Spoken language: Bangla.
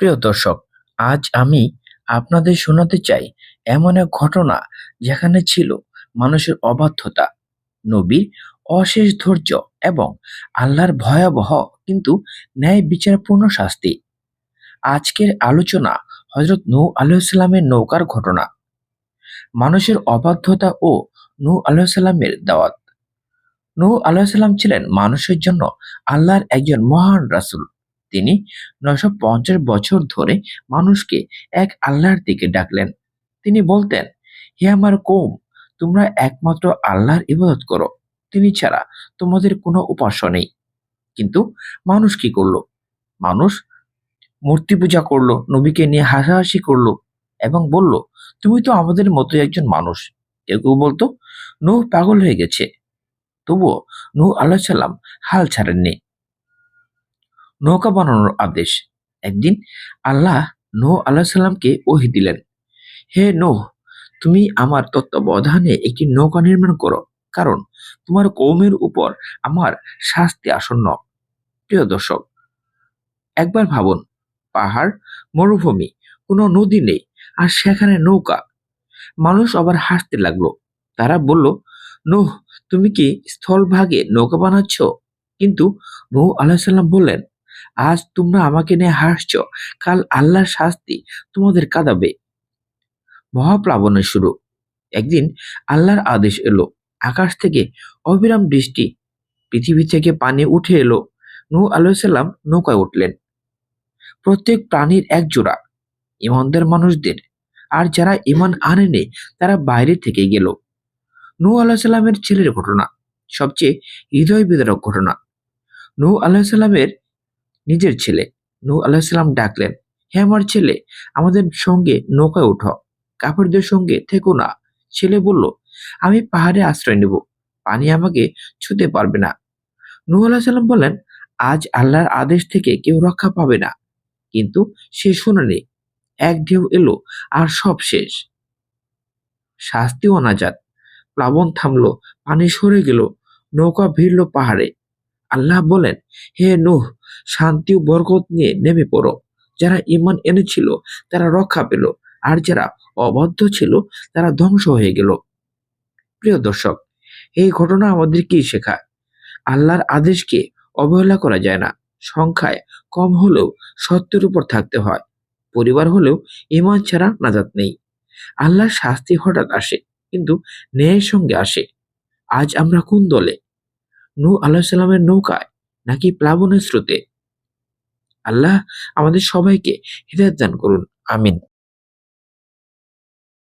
প্রিয় দর্শক, আজ আমি আপনাদের শোনাতে চাই এমন এক ঘটনা যেখানে ছিল মানুষের অবাধ্যতা, নবীর অশেষ ধৈর্য এবং আল্লাহর ভয়াবহ কিন্তু ন্যায় বিচারপূর্ণ শাস্তি। আজকের আলোচনা হজরত নৌ আলাইসাল্লামের নৌকার ঘটনা। মানুষের অবাধ্যতা ও নৌ আলাইসাল্লামের দাওয়াত। নৌ আলাইসাল্লাম ছিলেন মানুষের জন্য আল্লাহর একজন মহান রাসূল। তিনি নয়শো পঞ্চাশ বছর ধরে মানুষকে এক আল্লাহর দিকে ডাকলেন। তিনি বলতেন, হে আমার কৌম, তোমরা একমাত্র আল্লাহর ইবাদত করো। তিনি ছাড়া তোমাদের কোনো উপাস্য নেই। কিন্তু মানুষ কি করল? মানুষ মূর্তি পূজা করল, নবীকে নিয়ে হাসাহাসি করল এবং বলল, তুমি তো আমাদের মতো একজন মানুষ। কেউ কেউ বলতো, নূহ পাগল হয়ে গেছে। তবুও নূহ আল্লাহ সাল্লাম হাল ছাড়েননি। নৌকা বানানোর আদেশ। একদিন আল্লাহ নোহ আল্লাহ সাল্লামকে ওহি দিলেন, হে নোহ, তুমি আমার তত্ত্বাবধানে একটি নৌকা নির্মাণ করো, কারণ তোমার কৌমের উপর আমার শাস্তি আসন্ন। প্রিয় দর্শক, একবার ভাবুন, পাহাড়, মরুভূমি, কোনো নদী নেই, আর সেখানে নৌকা। মানুষ আবার হাসতে লাগল। তারা বলল, নোহ, তুমি কি স্থলভাগে নৌকা বানাচ্ছ? কিন্তু নূহ আলাহিসাল্লাম বললেন আজ তোমরা আমাকে নিয়ে হাসছ, কাল আল্লাহর শাস্তি তোমাদের কাঁদাবে। মহাপ্লাবনের শুরু। একদিন আল্লাহর আদেশ এলো, আকাশ থেকে অবিরাম বৃষ্টি, পৃথিবী থেকে পানি উঠে এলো, নূহ আলাইসাল্লাম নৌকায় উঠলেন। প্রত্যেক প্রাণীর এক জোড়া, ইমানদের মানুষদের, আর যারা ইমান আনেনি, তারা বাইরে থেকে গেল। নূহ আলাহিসাল্লামের ছেলের ঘটনা, সবচেয়ে হৃদয় বিদারক ঘটনা। নূহ আলাহিসাল্লামের নিজের ছেলে। নূহ আলাহিসাল্লাম ডাকলেন, হে আমার ছেলে, আমাদের সঙ্গে নৌকায় উঠো। কাপড়দের সঙ্গে থেকো না। ছেলে বলল, আমি পাহাড়ে আশ্রয় নেব। পানি আমাকে ছুতে পারবে না। নূহ আলাহিসাল্লাম বলেন আজ আল্লাহর আদেশ থেকে কেউ রক্ষা পাবে না। কিন্তু সে শুনেনি। এক ঢেউ এলো আর সব শেষ। শাস্তিও অনাজাত প্লাবন থামলো, পানি সরে গেল, নৌকা ভিড়ল পাহাড়ে। আল্লাহ বলেন, হে নুহ শান্তি ও বরকত নিয়ে নেমে পড়ো। যারা ইমান এনেছিল, তারা রক্ষা পেল। আর যারা অবাধ্য ছিল, তারা ধ্বংস হয়ে গেল। প্রিয় দর্শক, এই ঘটনা আমাদের কি শেখায়। আল্লাহর আদেশকে অবহেলা করা যায় না। সংখ্যায় কম হলেও সত্যের উপর থাকতে হয়। পরিবার হলেও ইমান ছাড়া নাজাত নেই। আল্লাহর শাস্তি হঠাৎ আসে, কিন্তু ন্যায়ের সঙ্গে আসে। আজ আমরা কোন দলে? নূ আল্লাহ সাল্লামের নৌকায় নাকি প্লাবনের স্রোতে? আল্লাহ আমাদের সবাইকে হৃদয় দান করুন আমিন।